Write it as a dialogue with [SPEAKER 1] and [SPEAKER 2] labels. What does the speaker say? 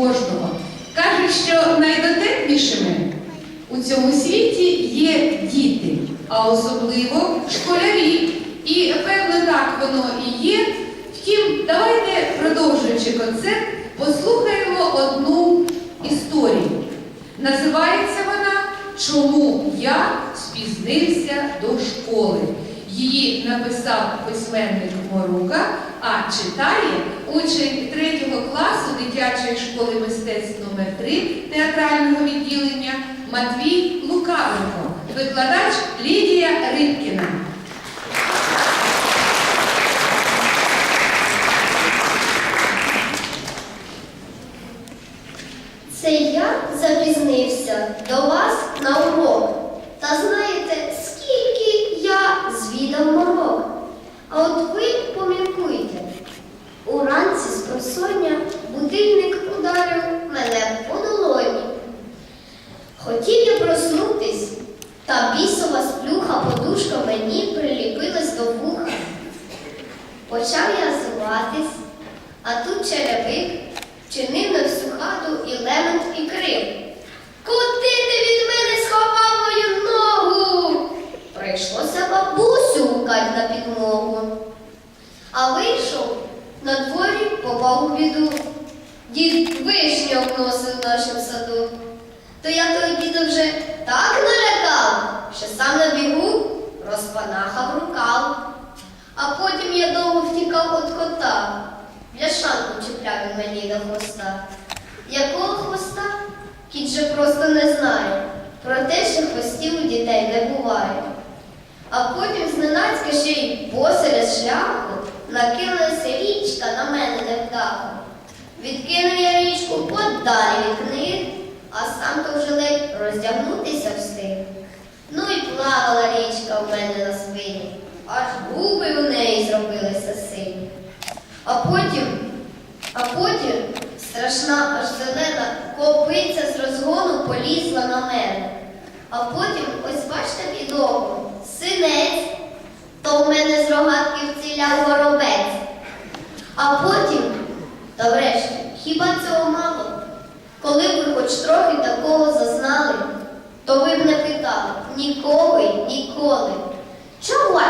[SPEAKER 1] кожного. Кажуть, що найдотепнішими у цьому світі є діти, а особливо школярі. І певно так воно і є. Втім, давайте, продовжуючи концерт, послухаємо одну історію. Називається вона Чому я спізнився до школи. Її написав письменник Морука, а читає учень 3 класу дитячої школи мистецтв номер 3 театрального відділення Матвій Лукавенко, викладач Лідія
[SPEAKER 2] Хотів я проснутись, та бісова сплюха подушка мені приліпилась до вуха. Почав я зватись, а тут черевик чинив на всю хату і лемент і крив. Куди ти від мене сховав мою ногу? Прийшлося бабусю гукать на підмогу. А вийшов на дворі, попав у біду. Дід вишню обносив в нашому саду. То я того діда вже так налякав, що сам на бігу розпанахав рукав. А потім я довго втікав від кота. Бляшанку чіпляв він мені до хвоста. Якого хвоста? Кіт же просто не знає. Про те, що хвостів у дітей не буває. А потім зненацька ще й посеред шляху накинулася річка на мене невдаху. Відкинув я річку подалі від книг, а сам то вже ледь роздягнутися встиг. Ну і плавала річка в мене на спині, аж губи у неї зробилися сині. А потім, а потім страшна аж зелена копиця з розгону полізла на мене. А потім, ось бачите підлогу, синець, то в мене з рогатки вціляв горобець. А потім, та врешті, хіба цього мало? Коли б ви хоч трохи такого зазнали, то ви б не питали ніколи, ніколи. Чого